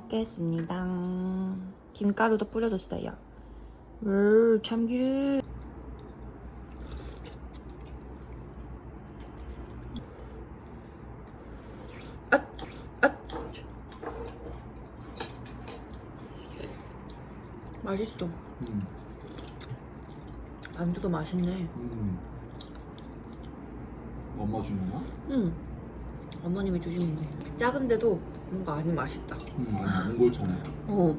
잘 먹겠습니다. 김가루도 뿌려줬어요. 울 참기름. 맛있어. 음, 만두도 맛있네. 음. 엄마 주는 거야? 응. 어머님이 주시는데 작은데도 뭔가 아니 맛있다. 음, 엄마 몽골차네. 어.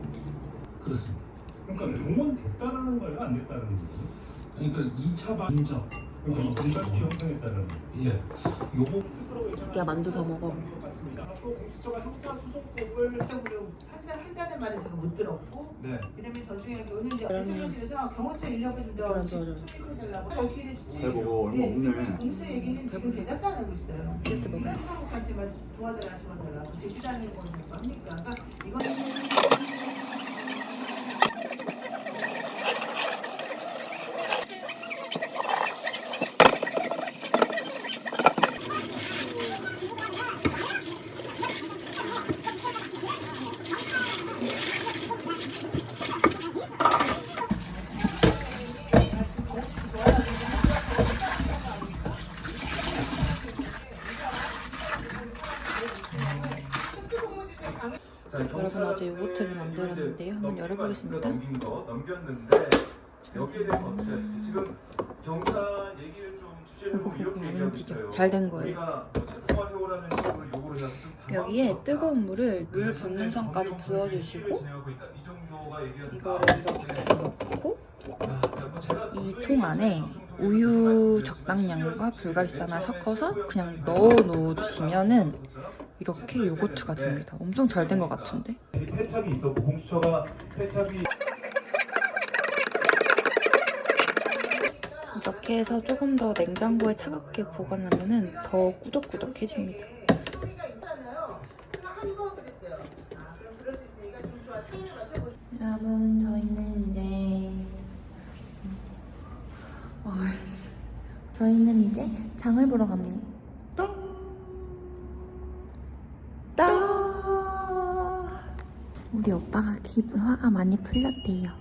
그렇습니다. 그러니까 동원 됐다라는 거예요, 안 됐다는 거예요? 그러니까 2차 반적. 그러니까 공작기 형성했다는 거예요. 예. 요거 야 만두 더 먹어. 또 공수처가 형사 소송법을 해보려고 한달 한 달을 만에 지금 못 들었고 네. 그다음에 더 중요한 게 오늘 이제 대통령실에서 경호처 인력을 좀 그럼 더 좋아, 좋아. 투입해달라고 저기에 해보고 얼마 없네. 공수 얘기는 지금 대답도 안 하고 있어요. 진짜 먹어. 한국한테만 도와달라 도와달라 제주다니는 거는 뭐 합니까? 그러니까 이거는 여러분 어제 요거트를 만들었는데요. 열어보겠습니다. 넘긴 거 넘겼는데 여기에 대해서 어떻게 할지 지금 경찰 얘기를 좀 주제를 보면 이렇게 안 얘기하고. 있어요. 잘된 거예요. 뭐 여기에 당황스럽다. 뜨거운 물을 물 붓는 선까지 부어주시고. 이 이거를 이렇게 넣고 아, 뭐이통 안에 우유 적당량과 불가리산을 섞어서 그냥 넣어 놓으시면은 이렇게 요거트가 됩니다. 엄청 잘 된 것 같은데? 패착이 있었고 공수처가 패착이 이렇게 해서 조금 더 냉장고에 차갑게 보관하면은 더 꾸덕꾸덕해집니다. 여러분 저희는 이제 어, 저희는 이제 장을 보러 갑니다. 따 우리 오빠가 기분 화가 많이 풀렸대요.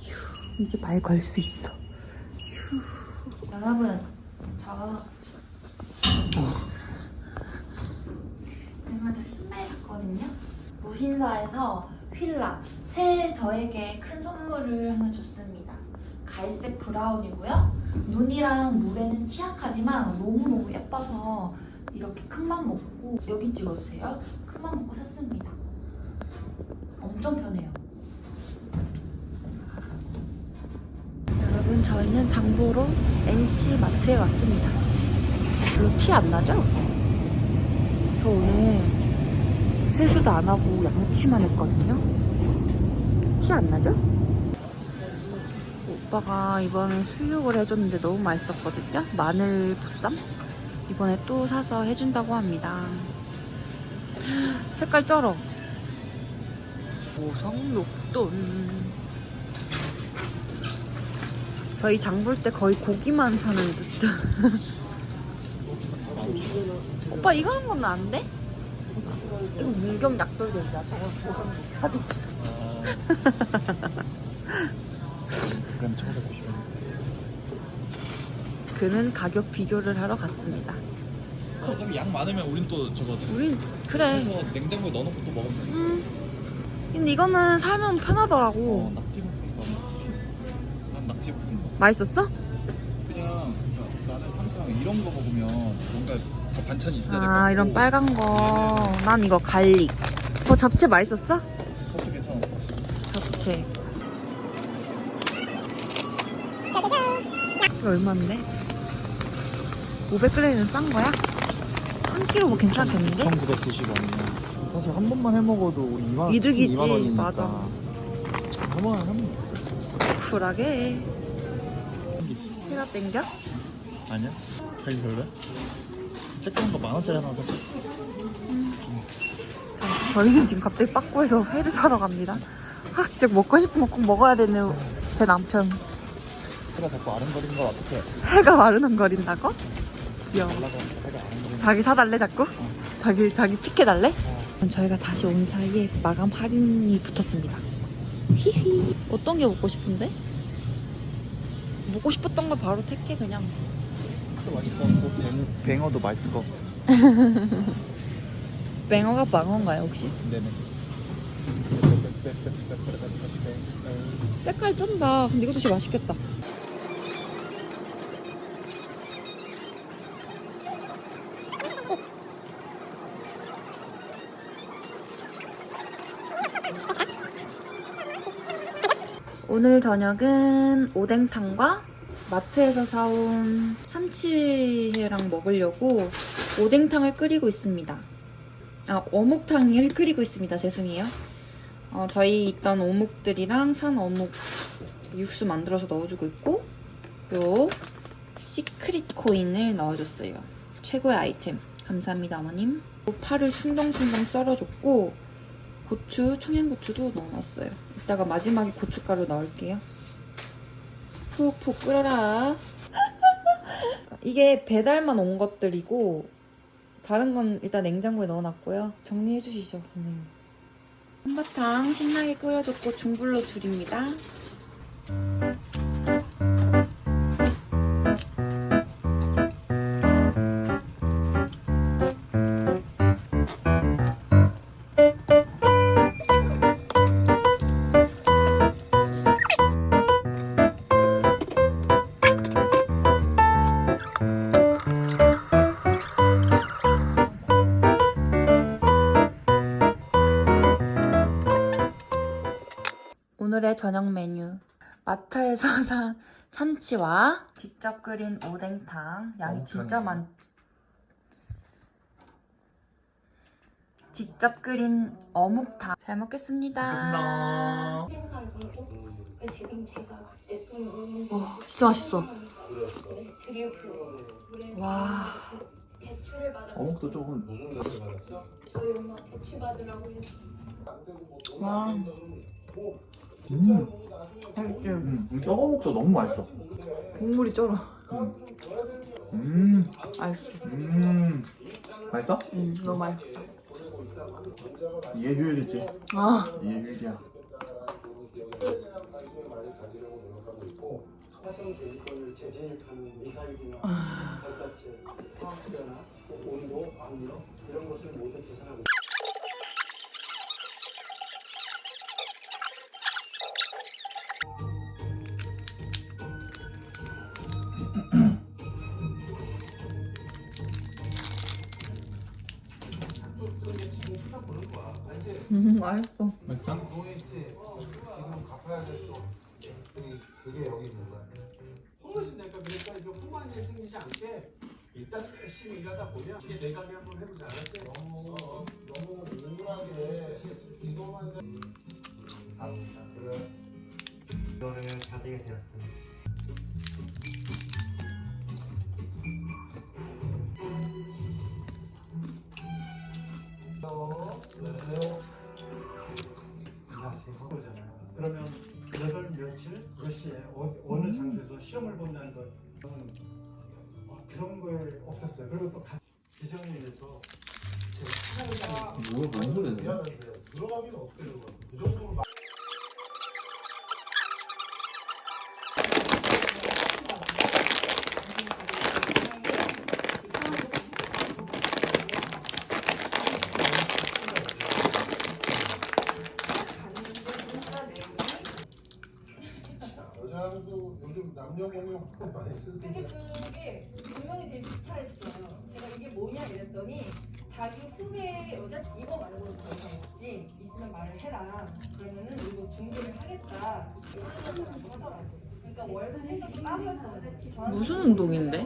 휴, 이제 말 걸 수 있어. 휴. 여러분 저 얼마 전 신발 샀거든요. 무신사에서 휠라 새 저에게 큰 선물을 하나 줬습니다. 갈색 브라운이고요. 눈이랑 물에는 취약하지만 너무너무 예뻐서 이렇게 큰 맘 먹고 여기 찍어주세요. 큰 맘 먹고 샀습니다. 엄청 편해요. 여러분 저희는 장보러 NC 마트에 왔습니다. 별로 티 안 나죠? 저 오늘 세수도 안 하고 양치만 했거든요. 티 안 나죠? 오빠가 이번에 수육을 해줬는데 너무 맛있었거든요. 마늘 보쌈? 이번에 또 사서 해준다고 합니다. 색깔 쩔어. 오성록돈. 저희 장 볼 때 거의 고기만 사는 듯. 오빠 이거는 건 안 돼? 이거 문경 약돌견이야. 저거. 그럼 1,590원. 그는 가격 비교를 하러 갔습니다. 어차피 양 많으면 우린 또 저거 우린 그래. 냉장고에 넣어놓고 또 먹으면 돼. 음. 근데 이거는 사면 편하더라고. 어, 낙지 볶음밥. 난 낙지 볶음밥. 맛있었어? 그냥 나는 항상 이런 거 먹으면 뭔가 더 반찬이 있어야 될것 아 같고 이런 빨간 거. 난 이거 갈릭. 어 잡채 맛있었어? 그것도 괜찮았어. 잡채. 이거 얼마인데? 500g이면 싼 거야? 한 킬로 뭐 괜찮겠는데? 1,990원이야. 사실 한 번만 해 먹어도 우리 2만 이득이지, 2만 원이니까. 맞아. 한 번만 하면 먹자. 쿨하게. 생기지. 해가 땡겨? 아니야? 자기 별로야? 쬐끄만 거만 원짜리 하나 사자. 자, 저희는 지금 갑자기 빠꾸에서 회를 사러 갑니다. 아, 진짜 먹고 싶은 거 꼭 먹어야 되는 제 남편. 해가 자꾸 아른거리는 걸 어떻게 해가 마르는거린다고? 귀여워. 달라고 해가 아른거리는 자기 사달래 자꾸? 자기 자기 픽해달래? 어. 저희가 다시 온 사이에 마감 할인이 붙었습니다. 히히. 어떤 게 먹고 싶은데? 먹고 싶었던 걸 바로 택해 그냥. 맛있을 것 같고 뱅, 뱅어도 맛있을 것 같고 뱅어가 방어인가요 혹시? 네네 때깔 쩐다. 근데 이것도 진짜 맛있겠다. 오늘 저녁은 오뎅탕과 마트에서 사온 참치회랑 먹으려고 오뎅탕을 끓이고 있습니다. 아, 어묵탕을 끓이고 있습니다. 죄송해요. 어, 저희 있던 어묵들이랑 산 어묵 육수 만들어서 넣어주고 있고 요 시크릿 코인을 넣어줬어요. 최고의 아이템. 감사합니다, 어머님. 파를 숭덩숭덩 썰어줬고 고추, 청양고추도 넣어놨어요. 이따가 마지막에 고춧가루 넣을게요. 푹푹 끓여라. 이게 배달만 온 것들이고 다른 건 일단 냉장고에 넣어놨고요. 정리해 주시죠, 선생님. 한바탕 신나게 끓여줬고 중불로 줄입니다. 마트에서 산 참치와 직접 끓인 오뎅탕. 양이 진짜 많 직접 끓인 어묵탕. 잘 먹겠습니다. 지금 제가 그때 와 진짜 맛있어. 드리고 와. 대출을 받아 어묵도 조금 저희 엄마 대출 받으라고 해서 와. 음, 맛있지? 음, 떡어묵도 너무 맛있어 국물이 쩔어. 음, 맛있어. 음. 맛있어? 응 너무 맛있어 이게 효율이지. 아. 이게 효율이야. 화성 대기권을 재진입하는 미사일이나 아. 발사체, 화학자나 온도, 압력 이런 것을 모두 계산하고 맛있어 맛있어? 소문이 내가 그러니까 이제 후만이 생기지 않게 일단 열심히 일하다 보면 이게 내가 한번 해보자 알았지? 너무 너무 우울하게 이거만 감사합니다 그래 이거를 가지게 되었습니다. 안녕하세요. 그러잖아요 그러면 몇월 며칠 몇 시에 어, 어느 장소에서 시험을 본다는 건 어, 그런 거에 없었어요. 그리고 또 가- 규정에 의해서 제가 뭐야 뭔 소리야 들어가기는 어떻게 들어갔어? 그 정도로 여 자 하면서 요즘 남녀 공용 많이 쓰는데 근데 그게 분명히 되게 비차했어요. 제가 이게 뭐냐 이랬더니 자기 후배 여자 이거 말고는 더 이상 없지 있으면 말을 해라. 그러면은 이거 중개를 하겠다. 이렇게 하더라고요. 그러니까 월급 해석이 따로였던 거지. 저한테 무슨 운동인데?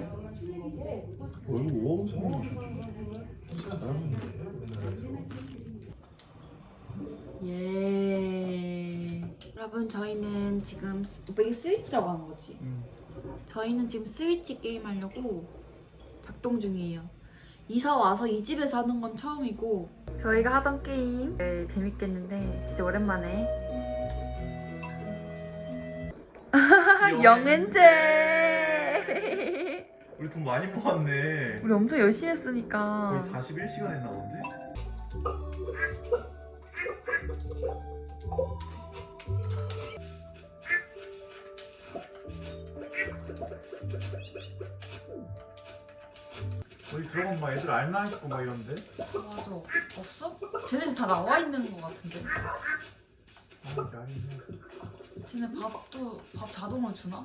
거고 오엄청 예. 여러분 저희는 지금 스- 오빠 이게 스위치라고 하는 거지? 음. 저희는 지금 스위치 게임 하려고 작동 중이에요. 이사 와서 이 집에서 하는 건 처음이고 저희가 하던 게임 네, 재밌겠는데 진짜 오랜만에 영은제 우리 돈 많이 모았네 우리 엄청 열심히 했으니까 거의 41시간 했나 본데? 거기 들어가면 막 애들 알나 있고 막 이런데. 맞아. 없어? 쟤네 다 나와 있는 거 같은데. 아 야리네. 쟤네 밥도 밥 자동으로 주나?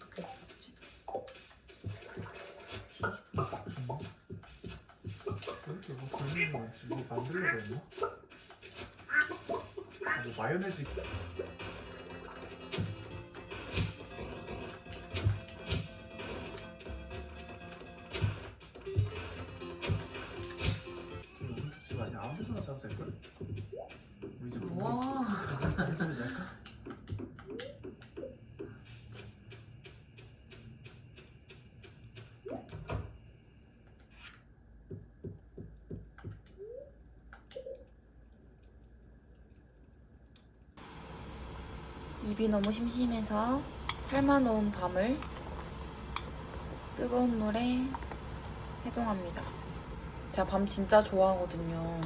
어떻게 됐지? 이렇게 뭐 돌리는 거 지금 뭐 만들려고 했나? 아, 뭐 마요네즈. 해전지 할까? 입이 너무 심심해서 삶아놓은 밤을 뜨거운 물에 해동합니다. 제가 밤 진짜 좋아하거든요.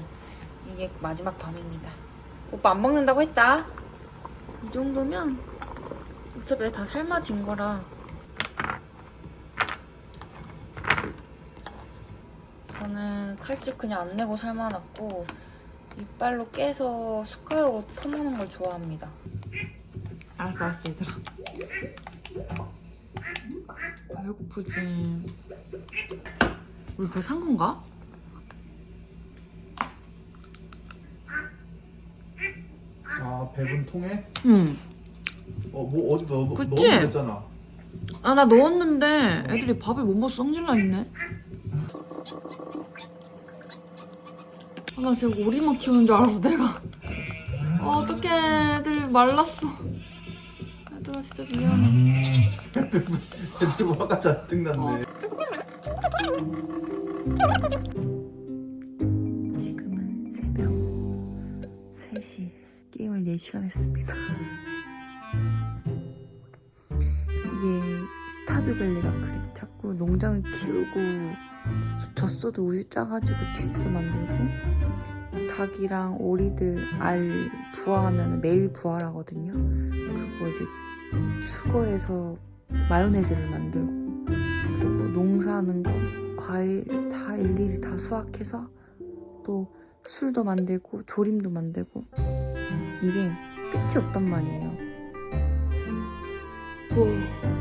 이게 마지막 밤입니다. 오빠 안 먹는다고 했다. 이 정도면 어차피 다 삶아진 거라. 저는 칼집 그냥 안 내고 삶아놨고 이빨로 깨서 숟가락으로 퍼먹는 걸 좋아합니다. 알았어 알았어 얘들아 배고프지 우리 그거 산 건가? 배분 통에? 응. 어뭐 어디 넣어 그치? 넣으면 됐잖아. 아 나 넣었는데 애들이 밥을 못 먹어 성질나 있네 아, 나 지금 오리만 키우는 줄 알았어 내가 아, 어떡해 애들 말랐어 애들아 진짜 미안해 애들 화가 잔뜩 났네. 4시간 했습니다. 이게 스타듀밸리가 그래 자꾸 농장을 키우고 젖소도 우유 짜가지고 치즈도 만들고 닭이랑 오리들 알 부화하면 매일 부화를 하거든요. 그거 이제 수거해서 마요네즈를 만들고 그리고 농사하는 거 과일 다 일일이 다 수확해서 또 술도 만들고 조림도 만들고 이게 끝이 없단 말이에요. 와,